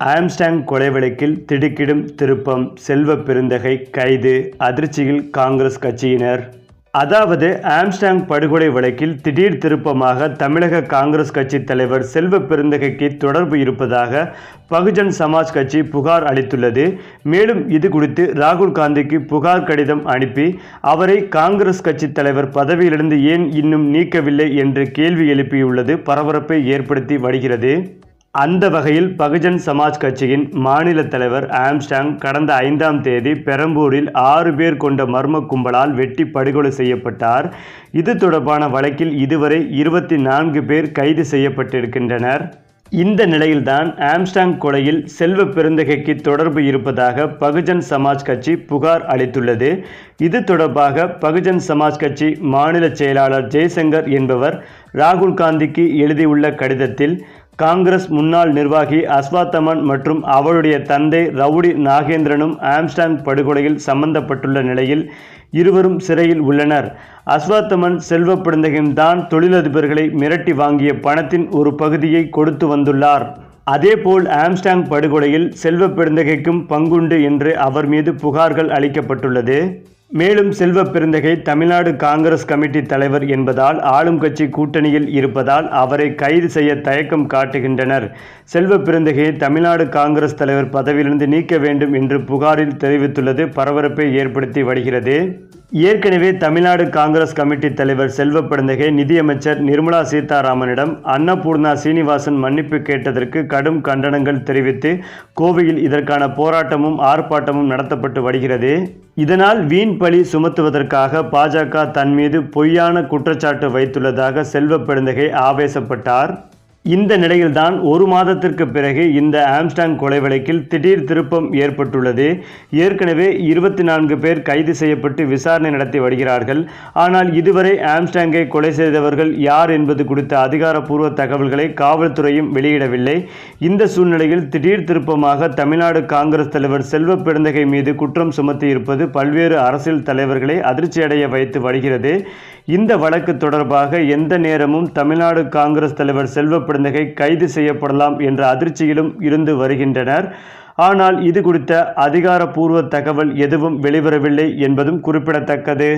Armstrong கொலை வழக்கில் திடுக்கிடும் திருப்பம் செல்வ பெருந்தகை கைது அதிர்ச்சியில் காங்கிரஸ் கட்சியினர். அதாவது ஆம்ஸ்டாங் படுகொலை வழக்கில் திடீர் திருப்பமாக தமிழக காங்கிரஸ் கட்சி தலைவர் செல்வ பெருந்தகைக்கு தொடர்பு இருப்பதாக பகுஜன் சமாஜ் கட்சி புகார் அளித்துள்ளது. மேலும் இது குறித்து ராகுல் காந்திக்கு புகார் கடிதம் அனுப்பி அவரை காங்கிரஸ் கட்சி தலைவர் பதவியிலிருந்து ஏன் இன்னும் நீக்கவில்லை என்று கேள்வி எழுப்பியுள்ளது பரபரப்பை ஏற்படுத்தி வருகிறது. அந்த வகையில் பகுஜன் சமாஜ் கட்சியின் மாநில தலைவர் ஆம்ஸ்டாங் கடந்த ஐந்தாம் தேதி பெரம்பூரில் ஆறு பேர் கொண்ட மர்ம கும்பலால் வெட்டி படுகொலை செய்யப்பட்டார். இது தொடர்பான வழக்கில் இதுவரை இருபத்தி நான்கு பேர் கைது செய்யப்பட்டிருக்கின்றனர். இந்த நிலையில்தான் ஆம்ஸ்டாங் கொலையில் செல்வ பெருந்தகைக்கு தொடர்பு இருப்பதாக பகுஜன் சமாஜ் கட்சி புகார் அளித்துள்ளது. இது தொடர்பாக பகுஜன் சமாஜ் கட்சி மாநில செயலாளர் ஜெய்சங்கர் என்பவர் ராகுல் காந்திக்கு எழுதியுள்ள கடிதத்தில் காங்கிரஸ் முன்னாள் நிர்வாகி அஸ்வாத்தமன் மற்றும் அவருடைய தந்தை ரவுடி நாகேந்திரனும் ஆம்ஸ்டாங் படுகொலையில் சம்பந்தப்பட்டுள்ள நிலையில் இருவரும் சிறையில் உள்ளனர். அஸ்வாத்தமன் செல்வ தான் தொழிலதிபர்களை மிரட்டி வாங்கிய பணத்தின் ஒரு பகுதியை கொடுத்து வந்துள்ளார். அதேபோல் ஆம்ஸ்டாங் படுகொலையில் செல்வ பெருந்தகைக்கும் பங்குண்டு என்று அவர் மீது புகார்கள் அளிக்கப்பட்டுள்ளது. மேலும் செல்வ பெருந்தகை தமிழ்நாடு காங்கிரஸ் கமிட்டி தலைவர் என்பதால் ஆளும் கட்சி கூட்டணியில் இருப்பதால் அவரை கைது செய்ய தயக்கம் காட்டுகின்றனர். செல்வ பெருந்தகையை தமிழ்நாடு காங்கிரஸ் தலைவர் பதவியிலிருந்து நீக்க வேண்டும் என்று புகாரில் தெரிவித்துள்ளது. பரபரப்பை ஏற்படுத்தி வருகிறது. ஏற்கனவே தமிழ்நாடு காங்கிரஸ் கமிட்டி தலைவர் செல்வ பெருந்தகை நிதியமைச்சர் நிர்மலா சீதாராமனிடம் அன்னபூர்ணா சீனிவாசன் மன்னிப்பு கேட்டதற்கு கடும் கண்டனங்கள் தெரிவித்து கோவையில் இதற்கான போராட்டமும் ஆர்ப்பாட்டமும் நடத்தப்பட்டு வருகிறது. இதனால் வீண் பழி சுமத்துவதற்காக பாஜக தன் மீது பொய்யான குற்றச்சாட்டு வைத்துள்ளதாக செல்வ பெருந்தகை ஆவேசப்பட்டார். இந்த நிலையில்தான் ஒரு மாதத்திற்கு பிறகு இந்த ஆம்ஸ்டாங் கொலை வழக்கில் திடீர் திருப்பம் ஏற்பட்டுள்ளது. ஏற்கனவே இருபத்தி நான்கு பேர் கைது செய்யப்பட்டு விசாரணை நடத்தி வருகிறார்கள். ஆனால் இதுவரை ஆம்ஸ்டாங்கை கொலை செய்தவர்கள் யார் என்பது குறித்த அதிகாரப்பூர்வ தகவல்களை காவல்துறையும் வெளியிடவில்லை. இந்த சூழ்நிலையில் திடீர் திருப்பமாக தமிழ்நாடு காங்கிரஸ் தலைவர் செல்வ பெருந்தகை மீது குற்றம் சுமத்தி இருப்பது பல்வேறு அரசியல் தலைவர்களை அதிர்ச்சியடைய வைத்து வருகிறது. இந்த வழக்கு தொடர்பாக எந்த நேரமும் தமிழ்நாடு காங்கிரஸ் தலைவர் செல்வ பெருந்தகை கைது செய்யப்படலாம் என்ற அதிர்ச்சியிலும் இருந்து வருகின்றனர். ஆனால் இது குறித்த அதிகாரப்பூர்வ தகவல் எதுவும் வெளிவரவில்லை என்பதும் குறிப்பிடத்தக்கது.